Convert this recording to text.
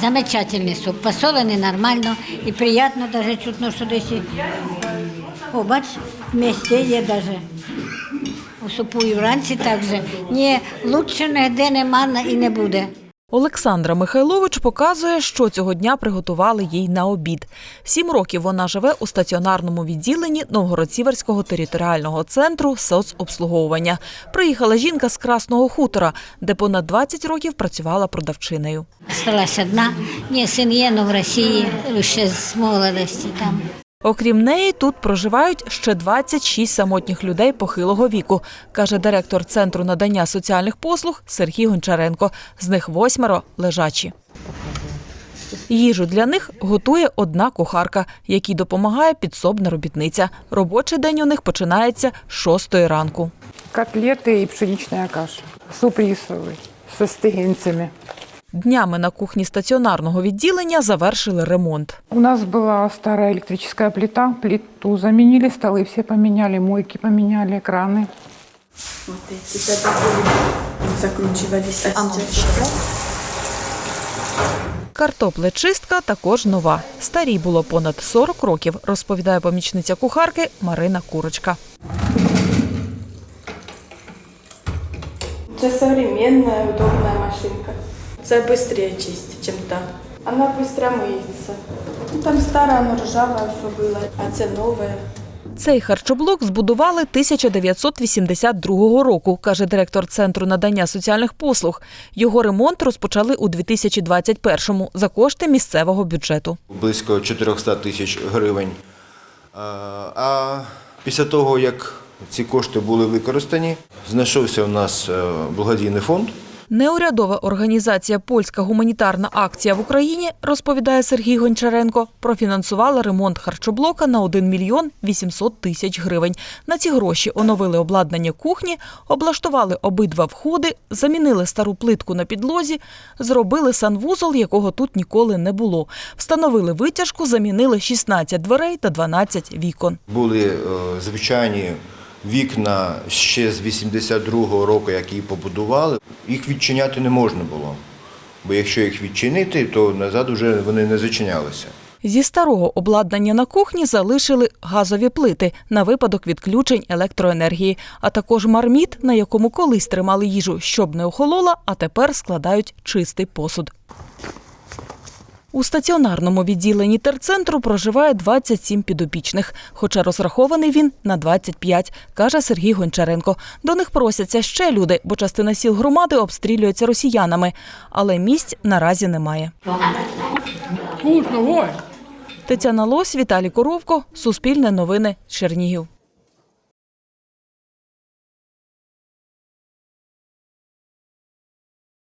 Замечательний суп. Посолений нормально і приємно даже чутно, що десь. і- О, бач, вместе є даже. У супу і вранці також. Ні, лучше нігде нема на- і не буде. Олександра Михайлович показує, що цього дня приготували їй на обід. Сім років вона живе у стаціонарному відділенні Новгород-Сіверського територіального центру соцобслуговування. Приїхала жінка з Красного хутора, де понад 20 років працювала продавчиною. Осталась одна. Ні, син є, але в Росії ще з молодості там. Окрім неї, тут проживають ще 26 самотніх людей похилого віку, каже директор центру надання соціальних послуг Сергій Гончаренко. З них восьмеро лежачі. Їжу для них готує одна кухарка, якій допомагає підсобна робітниця. Робочий день у них починається з 6 ранку. Котлеты и пшеничная каша. Суп рисовый со стегенцами. Днями на кухні стаціонарного відділення завершили ремонт. У нас была старая электрическая плита, плиту заменили, столы все поменяли, мойки поменяли, краны. Вот эти тогда были, закручивались, а сейчас Картоплечистка також нова. Старій було понад 40 років, розповідає помічниця кухарки Марина Курочка. Это современная, удобная машинка. Это быстрее чистить, чем та. Она быстро мыется. Ну, там старая, оно ржавое все было, а це новое. Цей харчоблок збудували 1982 року, каже директор центру надання соціальних послуг. Його ремонт розпочали у 2021-му за кошти місцевого бюджету. близько 400 тисяч гривень. А, А після того, як ці кошти були використані, знайшовся у нас е, благодійний фонд. Неурядова організація Польська гуманітарна акція в Україні, розповідає Сергій Гончаренко, профінансувала ремонт харчоблока на 1 мільйон 800 тисяч гривень. На ці гроші оновили обладнання кухні, облаштували обидва входи, замінили стару плитку на підлозі, зробили санвузол, якого тут ніколи не було. Встановили витяжку, замінили 16 дверей та 12 вікон. Були е, звичайні вікна ще з 82-го року, які побудували. Їх відчиняти не можна було. Бо якщо їх відчинити, то назад вже вони не зачинялися. Зі старого обладнання на кухні залишили газові плити на випадок відключень електроенергії, а також марміт, на якому колись тримали їжу, щоб не охолола, а тепер складають чистий посуд. У стаціонарному відділенні терцентру проживає 27 підопічних, хоча розрахований він на 25, каже Сергій Гончаренко. До них просяться ще люди, бо частина сіл громади обстрілюється росіянами, але місць наразі немає. Тетяна Лось, Віталій Коровко, Суспільне новини, Чернігів.